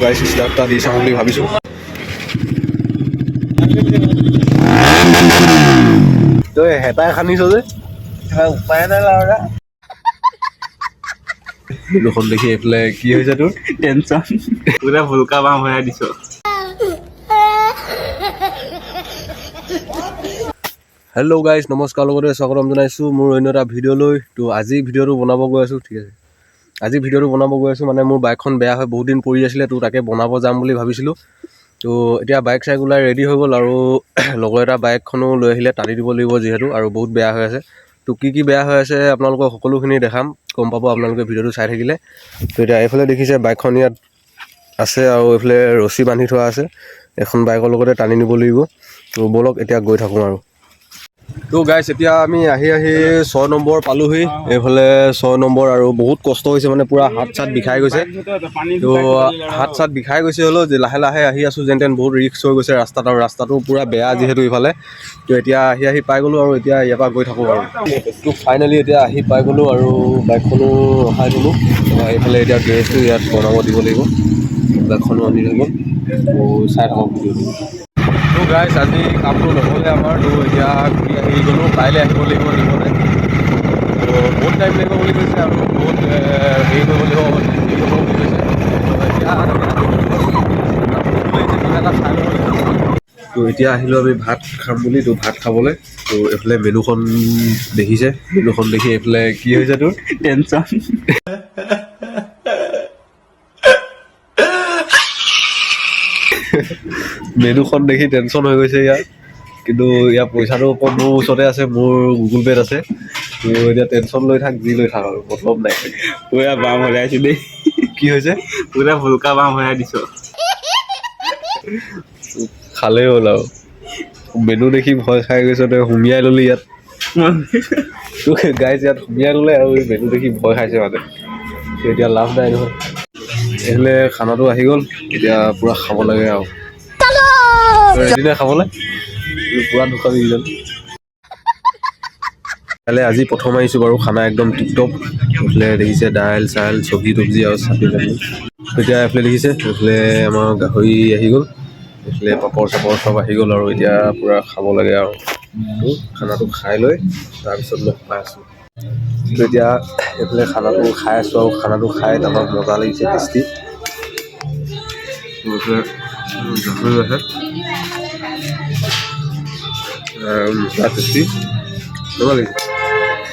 Start এটা দি চাওঁ বুলি ভাবিছোঁ। তই হেতাই খান্দিছ যে? উপায় নাই লাউৰা দুখন দেখি এইফালে কি হৈছে তোৰ? টেনচন পুৰা ভুলকা বাম ভৰাই দিছ হেল্ল' গাইজ নমস্কাৰ লগতে স্বাগতম জনাইছোঁ মোৰ অন্য এটা ভিডিঅ'লৈ। তো আজি ভিডিঅ'টো বনাব গৈ আছোঁ ঠিক আছে। আজি ভিডিঅ'টো বনাব গৈ আছোঁ মানে মোৰ বাইকখন বেয়া হৈ বহুত দিন পৰি আছিলে, তো তাকে বনাব যাম বুলি ভাবিছিলোঁ। তো এতিয়া বাইক চাইক ওলাই ৰেডি হৈ গ'ল আৰু লগৰ এটা বাইকখনো লৈ আহিলে টানি দিব লাগিব যিহেতু, আৰু বহুত বেয়া হৈ আছে। তো কি কি বেয়া হৈ আছে আপোনালোকক সকলোখিনি দেখাম, গম পাব আপোনালোকে ভিডিঅ'টো চাই থাকিলে। তো এতিয়া এইফালে দেখিছে বাইকখন ইয়াত আছে আৰু এইফালে ৰছী বান্ধি থোৱা আছে, এখন বাইকৰ লগতে টানি নিব লাগিব। তো ব'লক, এতিয়া গৈ থাকোঁ আৰু। তো গাইছ এতিয়া আমি আহি আহি ছয় নম্বৰ পালোহি। এইফালে ছয় নম্বৰ আৰু বহুত কষ্ট হৈছে মানে পূৰা হাত চাত বিষাই গৈছে। তো হাত চাত বিষাই গৈছে হ'লেও যে লাহে লাহে আহি আছোঁ যেন তেন বহুত ৰিক্স হৈ গৈছে ৰাস্তাত আৰু ৰাস্তাটো পূৰা বেয়া যিহেতু ইফালে। তো এতিয়া আহি আহি পাই গ'লোঁ আৰু এতিয়া ইয়াৰ পৰা গৈ থাকোঁ আৰু। তো ফাইনেলি এতিয়া আহি পাই গ'লোঁ আৰু বাইকখনো ৰখাই তাৰপৰা এইফালে এতিয়া গেৰেজটো ইয়াত বনাব দিব লাগিব। বাইকখনো আনি থৈ গ'ল। তো চাই থাকক ভিডিঅ'টো। তো গাইছ আজি কামটো নহ'লে আমাৰ তো এতিয়া ঘূৰি আহি গ'লোঁ। কাইলৈ আহিব লাগিব নিবলৈ তো বহুত টাইম লাগিব বুলি কৈছে আৰু বহুত হেৰি কৰিব লাগিব বুলি কৈছে। এতিয়া তো এতিয়া আহিলোঁ আমি ভাত খাম বুলি তো ভাত খাবলৈ। তো এইফালে মেনুখন দেখিছে। মেনুখন দেখি এইফালে কি হৈছে তোৰ? টেনচন মেনুখন দেখি টেনশ্যন হৈ গৈছে ইয়াৰ। কিন্তু ইয়াৰ পইচাটো মোৰ ওচৰতে আছে মোৰ গুগল পে'ত আছে। তো এতিয়া টেনশ্যন লৈ থাক যি লৈ থাক আৰু মতলব নাই। পুৰা বাম ভৰাইছো দেই। কি হৈছে? পুৰা ভুলকা বাম ভৰাই দিছ খালেই হ'ল আৰু। মেনু দেখি ভয় খাই গৈছ তই সুমিয়াই ল'লি ইয়াত। তোক গাইজ ইয়াত সুমিয়াই ল'লে আৰু মেনু দেখি ভয় খাইছে মানে। এতিয়া লাভ নাই নহয়। এইফালে খানাটো আহি গ'ল এতিয়া পূৰা খাব লাগে আৰু। তই ৰেডি নাই খাবলৈ পূৰা ঢুকাবি কিজান কাইলৈ আজি প্ৰথম আহিছোঁ বাৰু খানা একদম টিপটপ। এইফালে দেখিছে দাইল চাইল চব্জি তব্জি আৰু চাটনি চাটনি এতিয়া এইফালে দেখিছে এইফালে আমাৰ গাহৰি আহি গ'ল। এইফালে পাপৰ চাপৰ চব আহি গ'ল আৰু এতিয়া পূৰা খাব লাগে আৰু। খানাটো খাই লৈ তাৰপিছত লগ পাই আছোঁ। তো এতিয়া এইফালে খানাটো খাই আছোঁ আৰু খানাটো খাই তাৰপৰা মজা লাগিছে টেষ্টি। মজা লাগিছে।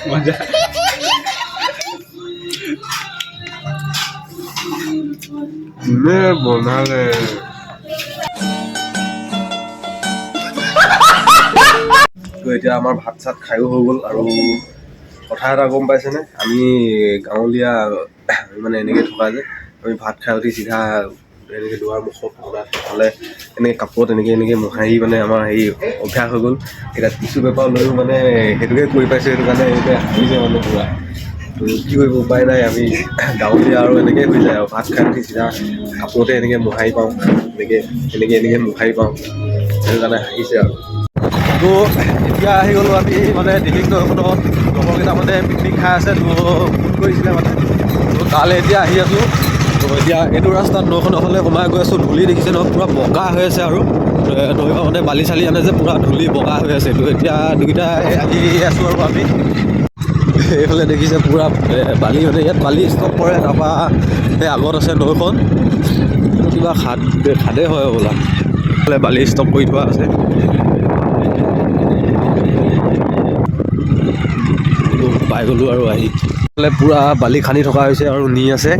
মজা। কোনে বনালে? তো এতিয়া আমাৰ ভাত চাত খায়ো হৈ গ'ল আৰু কথা এটা গম পাইছেনে? আমি গাঁৱলীয়া মানে এনেকৈ থকা যে আমি ভাত খাই উঠি চিধা এনেকৈ দুৱাৰ মুখত হ'লে এনেকৈ কাপোৰত এনেকৈ এনেকৈ মোহাৰি মানে আমাৰ হেৰি অভ্যাস হৈ গ'ল। এতিয়া টিচু পেপাৰ লৈও মানে সেইটোকে কৰি পাইছোঁ সেইটো কাৰণে এতিয়া হাঁহিছে মানে পূৰা। তো কি কৰিব উপায় নাই আমি গাঁৱলীয়া আৰু এনেকৈ হৈ যায় আৰু। ভাত খাই উঠি চিধা কাপোৰতে এনেকৈ মোহাৰি পাওঁ এনেকৈ এনেকৈ এনেকৈ মোহাৰি পাওঁ। সেইটো কাৰণে হাঁহিছে আৰু। তো এতিয়া আহি গ'লোঁ আমি মানে দিল্লীত নৈখনত লগৰকেইটা মানে পিকনিক খাই আছে তো ফোন কৰিছিলে মানে। তো তালৈ এতিয়া আহি আছোঁ। তো এতিয়া এইটো ৰাস্তাত নৈখনৰ ফালে সোমাই গৈ আছোঁ ধূলি দেখিছে নহয় পূৰা বগা হৈ আছে আৰু। নৈখন মানে বালি চালি আনে যে পূৰা ধূলি বগা হৈ আছে। তো এতিয়া দুয়োটাই আহি আছোঁ আৰু আমি। এইফালে দেখিছে পূৰা বালি মানে ইয়াত বালি ষ্টক কৰে তাৰপৰা এই আগত আছে নৈখন। কিবা খাদ খাদে হয় এইফালে বালি ষ্টক কৰি থোৱা আছে। পাই গ'লোঁ আৰু আহি। এইফালে পূৰা বালি খান্দি থকা হৈছে আৰু নি আছে।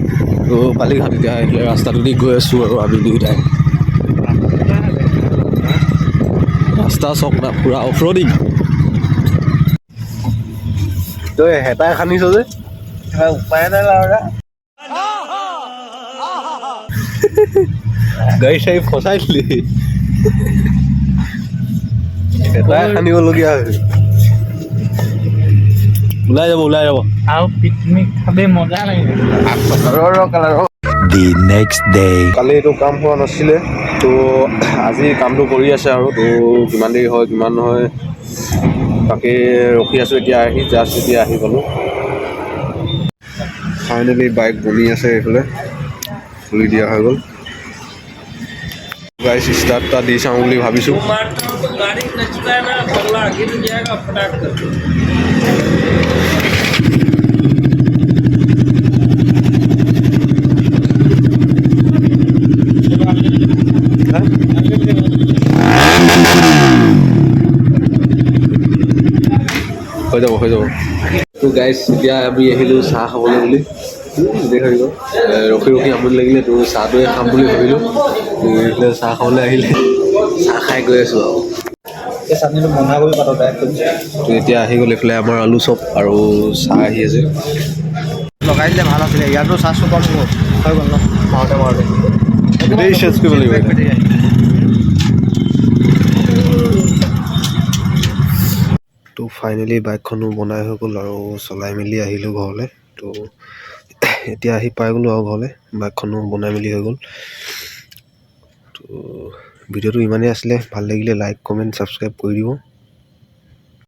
তো বালি খান্দি এতিয়া এইফালে ৰাস্তাটো দি গৈ আছোঁ আৰু আমি দুয়োটাই। ৰাস্তা চক না পূৰা অফ ৰ'ডিং তই হেতাই খান্দিছ যে? উপায় নাই লাউৰা গাড়ী চাড়ী ফচাই দিলি। হেতাই খান্দিবলগীয়া হৈছে ওলাই যাব ওলাই যাব। আৰু পিকনিক খালে মজা লাগে। The next day. কালি এইটো কাম হোৱা নাছিলে তো আজি কামটো কৰি আছে আৰু তো কিমান দেৰি হয় কিমান নহয় তাকে ৰখি আছোঁ এতিয়া আহি জাষ্ট এতিয়া আহি পালোঁ। ফাইনেলি বাইক বনি আছে এইফালে খুলি দিয়া হৈ গ'ল। গাইছ ষ্টাৰ্ট এটা দি চাওঁ বুলি ভাবিছোঁ। হৈ যাব হৈ যাব। তো গাইছ এতিয়া আমি আহিলোঁ চাহ খাবলৈ বুলি। দেখিলো ৰখি ৰখি আমনি লাগিলে তোৰ চাহটোৱে খাম বুলি ভাবিলোঁ। চাহ খাবলৈ আহিলে। চাহ খাই গৈ আছোঁ আৰু। চাটনিটো তো এতিয়া আহি গ'ল এইফালে আমাৰ আলু চপ আৰু চাহ আহি আছে। লগাই দিলে ভাল আছিলে ইয়াতো চাহ চুপাৰ হৈ গ'ল ন? মাৰোতে মাৰোতে। গোটেই চেঞ্জ কৰিব লাগিব। তো ফাইনেলি বাইকখনো বনাই হৈ গ'ল আৰু চলাই মেলি আহিলোঁ ঘৰলৈ। তো এতিয়া আহি পাই গ'লোঁ আৰু ঘৰলৈ বাইকখনো বনাই মেলি হৈ গ'ল। তো ভিডিঅ'টো ইমানেই আছিলে। ভাল লাগিলে লাইক কমেণ্ট ছাবস্ক্ৰাইব কৰি দিব।